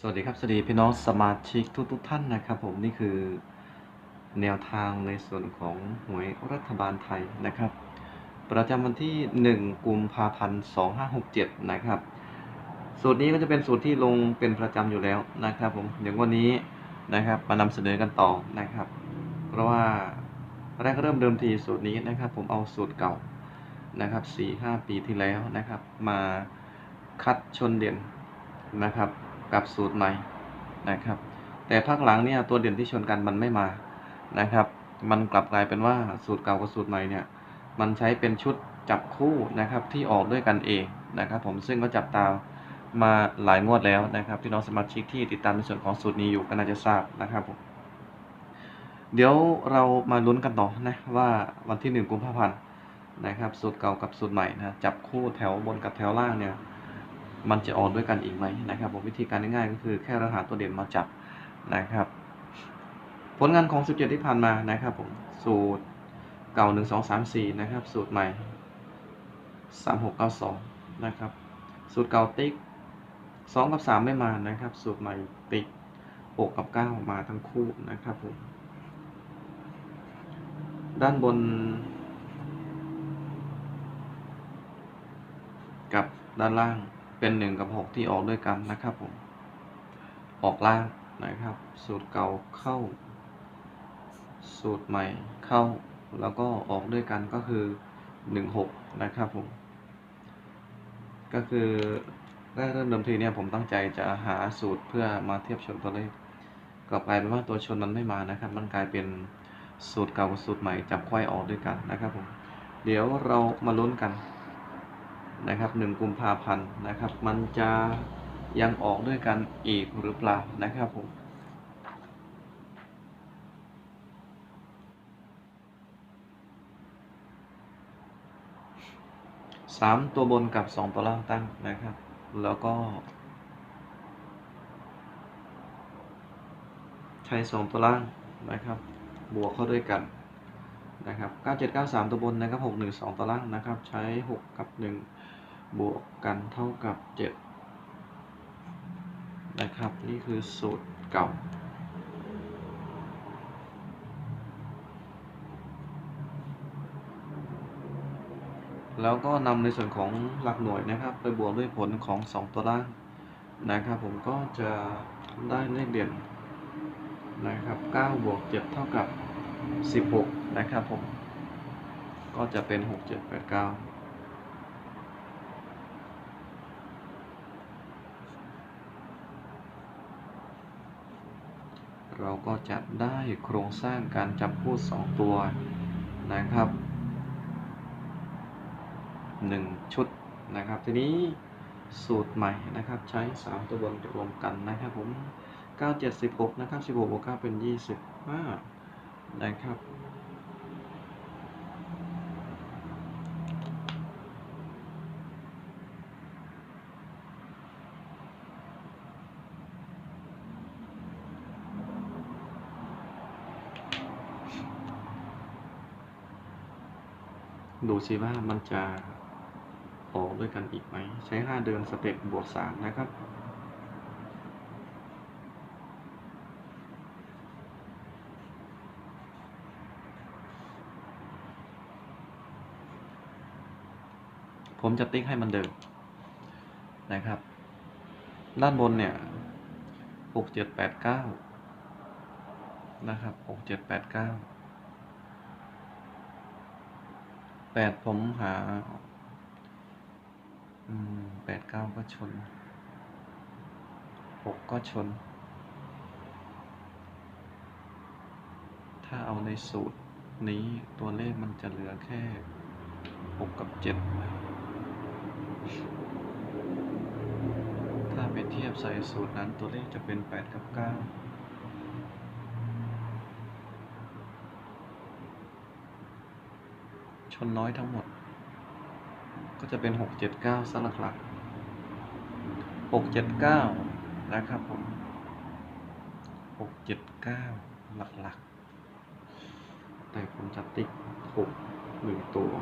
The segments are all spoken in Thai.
สวัสดีครับ สวัสดีพี่น้องสมาชิกทุกทุกท่านนะครับผมนี่คือแนวทางในส่วนของหวยรัฐบาลไทยนะครับ ประจำวันที่ 1 กุมภาพันธ์2567 นะครับ สูตรนี้ก็จะเป็นสูตรที่ลงเป็นประจำอยู่แล้วนะครับผมเดี๋ยววันนี้นะครับมานำเสนอกันต่อนะครับ เพราะว่าแรกเริ่มเดิมทีสูตรนี้นะครับ ผมเอาสูตรเก่านะครับ4-5 ปีที่แล้วนะครับ มาคัดชนเด่นนะครับ กับสูตรใหม่นะครับ แต่ภาคหลังเนี่ยตัวเด่นที่ชนกันมันไม่มานะครับ มันกลับกลายเป็นว่าสูตรเก่ากับสูตรใหม่เนี่ยมันใช้เป็นชุดจับคู่นะครับที่ออกด้วยกันเองนะครับ ผมซึ่งก็จับตามมาหลายงวดแล้วนะครับพี่น้องสมาชิกที่ติดตามในส่วนของสูตรนี้อยู่ก็น่าจะทราบนะครับผมเดี๋ยวเรามาลุ้นกันต่อนะว่าวันที่ 1 กุมภาพันธ์นะครับสูตรเก่ากับสูตรใหม่นะจับคู่แถวบนกับแถวล่างเนี่ย มันจะออกด้วยกันอีกไหมนะครับผมวิธีการง่ายๆก็คือแค่เราหาตัวเด่นมาจับนะครับ ผลงานของ 17 ที่ผ่านมานะครับผมสูตรเก่า 1 2 3 4 นะครับ สูตรใหม่ 3 6 9 2 นะครับ สูตรเก่าติ๊ก 2 กับ 3 ไม่มานะครับ สูตรใหม่ติ๊ก 6 กับ 9 มาทั้งคู่นะครับผมด้านบน กับด้านล่าง เป็น 1 กับ 6 ที่ออกด้วยกันนะครับผม ออกล่างนะครับ สูตรเก่าเข้า สูตรใหม่เข้า แล้วก็ออกด้วยกันก็คือ 16 นะครับผม ก็คือแรกเริ่มเดิมทีเนี่ยผมตั้งใจจะหาสูตรเพื่อมาเทียบชนตัวเลขกลับกลายเป็นว่าตัวชนมันไม่มานะครับ มันกลายเป็นสูตรเก่ากับสูตรใหม่จับควายออกด้วยกันนะครับผม เดี๋ยวเรามาลุ้นกัน นะครับหนึ่งกุมภาพันธ์นะครับ มันจะยังออกด้วยกันอีกหรือเปล่านะครับผมสามตัวบนกับสองตัวล่างตั้งนะครับ แล้วก็ ใช้สองตัวล่างนะครับ บวกเข้าด้วยกันนะครับ 9793 ตัวบนนะครับ 612 ตัวล่างนะครับ ใช้ 6 กับ 1 บวกกันเท่ากับ 7 นะครับ นี่คือสูตรเก่า แล้วก็นำในส่วนของหลักหน่วยนะครับ ไปบวกด้วยผลของ 2 ตัวล่างนะครับผมก็จะได้เลขเด่นนะครับ9บวก7เท่ากับ 16 นะครับผม ก็จะเป็น 6 7 8 9 เราก็จะได้โครงสร้างการจับคู่ 2 ตัวนะครับ 1 ชุดนะครับ ทีนี้สูตรใหม่นะครับ ใช้ 3 ตัวบนรวมกันนะครับผม 9 7 16 นะครับ 16บวก9เป็น 25 นะครับ ดูซิว่ามันจะออกด้วยกันอีกไหม ใช้ 5 เดือนสเต็ปบวก 3 นะครับผมจะติ๊กให้มันเดิมนะครับ ด้านบนเนี่ย 6789 นะครับ 6789 แปดผมหา อืมแปดเก้าก็ชนหกก็ชน ถ้าเอาในสูตรนี้ตัวเลขมันจะเหลือแค่หกกับเจ็ดถ้าไปเทียบใส่สูตรนั้นตัวเลขจะเป็น8กับ9 ชนน้อยทั้งหมด ก็จะเป็น 6 7 9ซะหลักๆ6 7 9 นะครับผม 6 7 9 หลักๆ แต่ผมจะติ๊ก6 1ตัว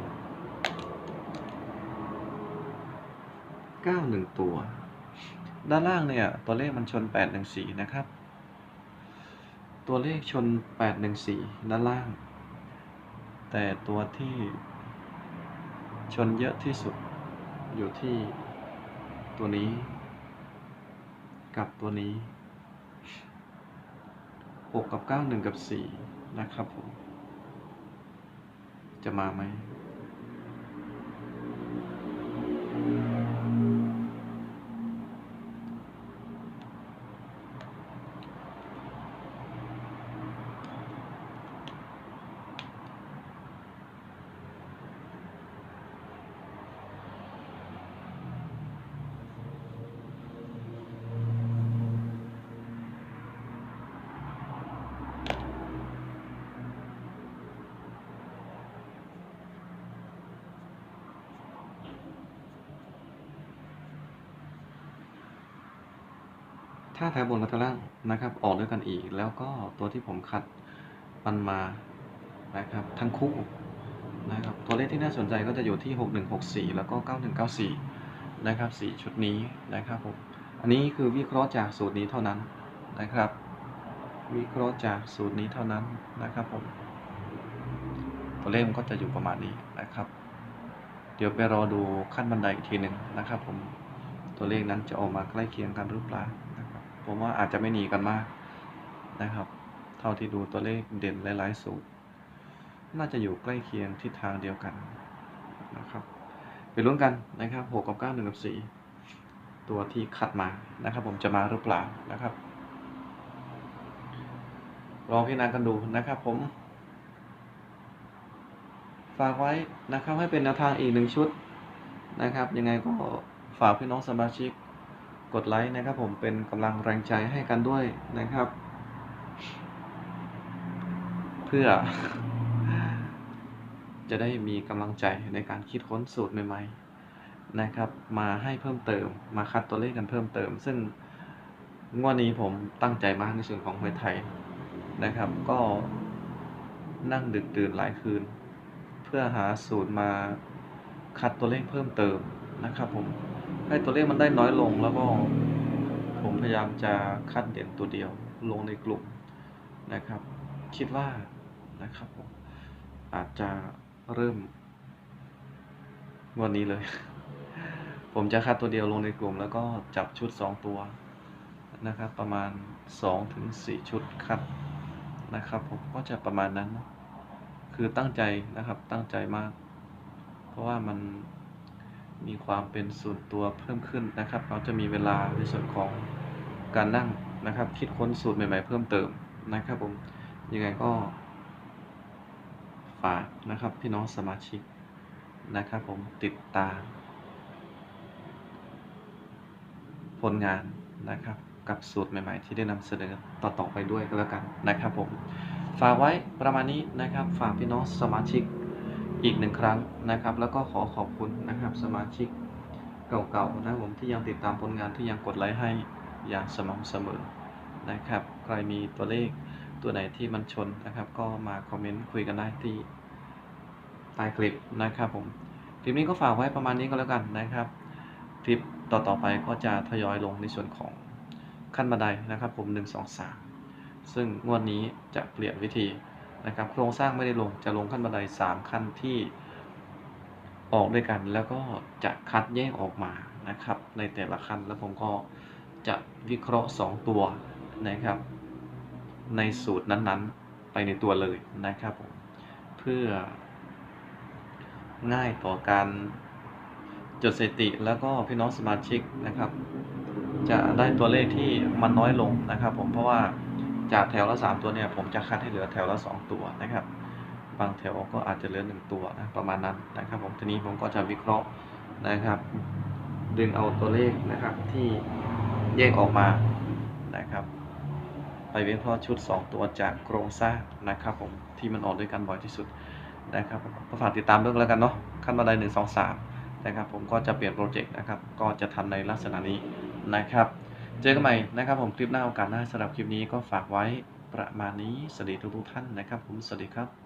9 1 ตัว ด้านล่างเนี่ย ตัวเลขมันชน 814 นะครับ ตัวเลขชน 814 ด้านล่าง แต่ตัวที่ชนเยอะที่สุดอยู่ที่ตัวนี้ กับตัวนี้ 6 กับ 9 1 กับ 4 นะครับผม จะมาไหม ถ้าแถวบนกับแถวล่างนะครับ ออกด้วยกันอีก แล้วก็ตัวที่ผมคัดมันมานะครับ ทั้งคู่นะครับตัวเลขที่น่าสนใจก็จะอยู่ที่ 6164 แล้วก็ 9194 นะครับสี่ชุดนี้นะครับผมอันนี้คือวิเคราะห์จากสูตรนี้เท่านั้นนะครับ วิเคราะห์จากสูตรนี้เท่านั้นนะครับผมตัวเลขมันก็จะอยู่ประมาณนี้นะครับ เดี๋ยวไปรอดูขั้นบันไดอีกทีหนึ่งนะครับผมตัวเลขนั้นจะออกมาใกล้เคียงกันหรือเปล่า ผมว่าอาจจะไม่หนีกันมากนะครับ เท่าที่ดูตัวเลขเด่นหลายๆสูตร น่าจะอยู่ใกล้เคียงทิศทางเดียวกันนะครับไปลุ้นกันนะครับ6กับ9 1กับ4ตัวที่คัดมานะครับ ผมจะมาหรือเปล่านะครับลองพิจารณากันดูนะครับผม ฝากไว้นะครับให้เป็นแนวทางอีกหนึ่งชุดนะครับ ยังไงก็ฝากพี่น้องสมาชิก กดไลค์นะครับผมเป็นกำลังแรงใจให้กันด้วยนะครับ เพื่อ จะได้มีกำลังใจในการคิดค้นสูตรใหม่ๆนะครับ มาให้เพิ่มเติมมาคัดตัวเลขกันเพิ่มเติม ซึ่งงวดนี้ผมตั้งใจมากในส่วนของหวยไทยนะครับ ก็นั่งดึกดื่นหลายคืน เพื่อหาสูตรมาคัดตัวเลขเพิ่มเติมนะครับผม ให้ตัวเลขมันได้น้อยลงแล้วก็ผมพยายามจะคัดเด่นตัวเดียวลงในกลุ่มนะครับ คิดว่านะครับผมอาจจะเริ่ม วันนี้เลย ผมจะคัดตัวเดียวลงในกลุ่ม แล้วก็จับชุด 2 ตัวนะครับ ประมาณ2ถึง4ชุดคัดนะครับ ผมก็จะประมาณนั้น คือตั้งใจนะครับตั้งใจมาก เพราะว่ามัน มีความเป็นส่วนตัวเพิ่มขึ้นนะครับเราจะมีเวลาในส่วนของการนั่งนะครับ คิดค้นสูตรใหม่ ๆ เพิ่มเติมนะครับผมยังไงก็ฝากนะครับพี่น้องสมาชิกนะครับผมติดตาม ผลงานนะครับกับสูตรใหม่ ๆ ที่ได้นำเสนอต่อๆไปด้วยก็แล้วกันนะครับผมฝากไว้ประมาณนี้นะครับ ฝากพี่น้องสมาชิก อีกหนึ่งครั้งนะครับ แล้วก็ขอขอบคุณนะครับสมาชิกเก่าๆนะผมที่ยังติดตามผลงานที่ยังกดไลค์ให้อย่างสม่ำเสมอนะครับ ใครมีตัวเลขตัวไหนที่มันชนนะครับ ก็มาคอมเมนต์คุยกันได้ที่ใต้คลิปนะครับผมคลิปนี้ก็ฝากไว้ประมาณนี้ก็แล้วกันนะครับคลิปต่อๆไปก็จะทยอยลงในส่วนของขั้นบันไดนะครับผม1 2 3 ซึ่งงวดนี้จะเปลี่ยนวิธี นะครับโครงสร้างไม่ได้ลงจะลงขั้นบันได3ขั้นที่ออกด้วยกัน แล้วก็จะคัดแยกออกมานะครับ ในแต่ละขั้นแล้วผมก็จะวิเคราะห์ 2 ตัวนะครับ ในสูตรนั้นๆ ไปในตัวเลยนะครับผมเพื่อง่ายต่อการจดสถิติแล้วก็พี่น้องสมาชิกนะครับ จะได้ตัวเลขที่มันน้อยลงนะครับ ผมเพราะว่า จากแถวละ 3 ตัวเนี่ยผมจะคัดให้เหลือแถวละ 2 ตัวนะครับ บางแถวก็อาจจะเหลือ 1 ตัวนะประมาณนั้นนะครับผมทีนี้ผมก็จะวิเคราะห์นะครับ ดึงเอาตัวเลขนะครับที่แยกออกมานะครับไปวิเคราะห์ชุด 2 ตัวจากโครงสร้างนะครับผมที่มันออกด้วยกันบ่อยที่สุดนะครับก็ฝากติดตามด้วยแล้วกันเนาะขั้นบันไดหนึ่งสองสามนะครับผมก็จะเปลี่ยนโปรเจกต์นะครับก็จะทำในลักษณะนี้นะครับ เจอกันใหม่นะครับผมคลิปหน้าโอกาสหน้าสำหรับคลิปนี้ก็ฝากไว้ประมาณนี้สวัสดีทุกท่านนะครับผมสวัสดีครับ